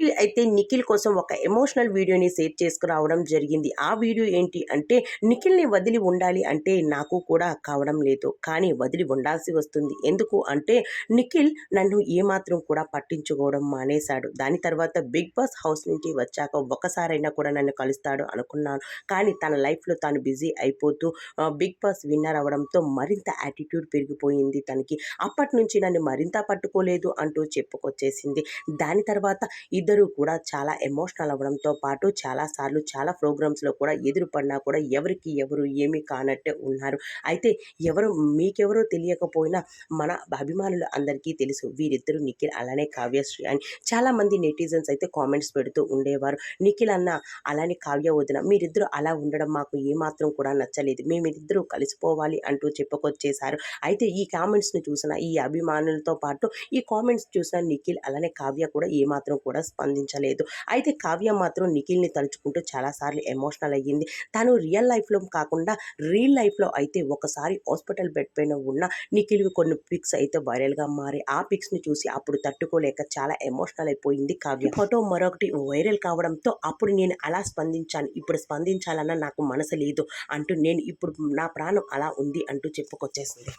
నిఖిల్ అయితే నిఖిల్ కోసం ఒక ఎమోషనల్ వీడియోని షేర్ చేసుకురావడం జరిగింది. ఆ వీడియో ఏంటి అంటే నిఖిల్ని వదిలి ఉండాలి అంటే నాకు కూడా కావడం లేదు. కానీ వదిలి ఉండాల్సి వస్తుంది. ఎందుకు అంటే నిఖిల్ నన్ను ఏమాత్రం కూడా పట్టించుకోవడం మానేశాడు. దాని తర్వాత బిగ్ బాస్ హౌస్ నుంచి వచ్చాక ఒక్కసారైనా కూడా నన్ను కలుస్తాడు అనుకున్నాను. కానీ తన లైఫ్లో తాను బిజీ అయిపోతూ బిగ్ బాస్ విన్నర్ అవ్వడంతో మరింత యాటిట్యూడ్ పెరిగిపోయింది తనకి. అప్పటి నుంచి నన్ను మరింత పట్టుకోలేదు అంటూ చెప్పుకొచ్చేసింది. దాని తర్వాత ఇద్దరూ కూడా చాలా ఎమోషనల్ అవ్వడంతో పాటు చాలాసార్లు చాలా ప్రోగ్రామ్స్లో కూడా ఎదురుపడినా కూడా ఎవరికి ఎవరు ఏమీ కానట్టే ఉన్నారు. అయితే ఎవరు మీకెవరో తెలియకపోయినా మన అభిమానులు అందరికీ తెలుసు. వీరిద్దరూ నిఖిల్ అలానే కావ్యశ్రీ అని చాలామంది నెటిజన్స్ అయితే కామెంట్స్ పెడుతూ ఉండేవారు. నిఖిల్ అన్న అలానే కావ్య వదిన మీరిద్దరు అలా ఉండడం మాకు ఏమాత్రం కూడా నచ్చలేదు. మేమిద్దరూ కలిసిపోవాలి అంటూ చెప్పుకొచ్చేశారు. అయితే ఈ కామెంట్స్ని చూసిన ఈ అభిమానులతో పాటు ఈ కామెంట్స్ చూసిన నిఖిల్ అలానే కావ్య కూడా ఏమాత్రం కూడా స్పందించలేదు. అయితే కావ్య మాత్రం నిఖిల్ని తలుచుకుంటూ చాలాసార్లు ఎమోషనల్ అయ్యింది. తను రియల్ లైఫ్లో కాకుండా రియల్ లైఫ్లో అయితే ఒకసారి హాస్పిటల్ బెడ్ పైన ఉన్న నిఖిల్వి కొన్ని పిక్స్ అయితే వైరల్గా మారి ఆ పిక్స్ని చూసి అప్పుడు తట్టుకోలేక చాలా ఎమోషనల్ అయిపోయింది కావ్య. ఫోటో మరొకటి వైరల్ కావడంతో అప్పుడు నేను అలా స్పందించాను ఇప్పుడు స్పందించాలన్న నాకు మనసు లేదు అంటూ నేను ఇప్పుడు నా ప్రాణం అలా ఉంది అంటూ చెప్పుకొచ్చేసింది.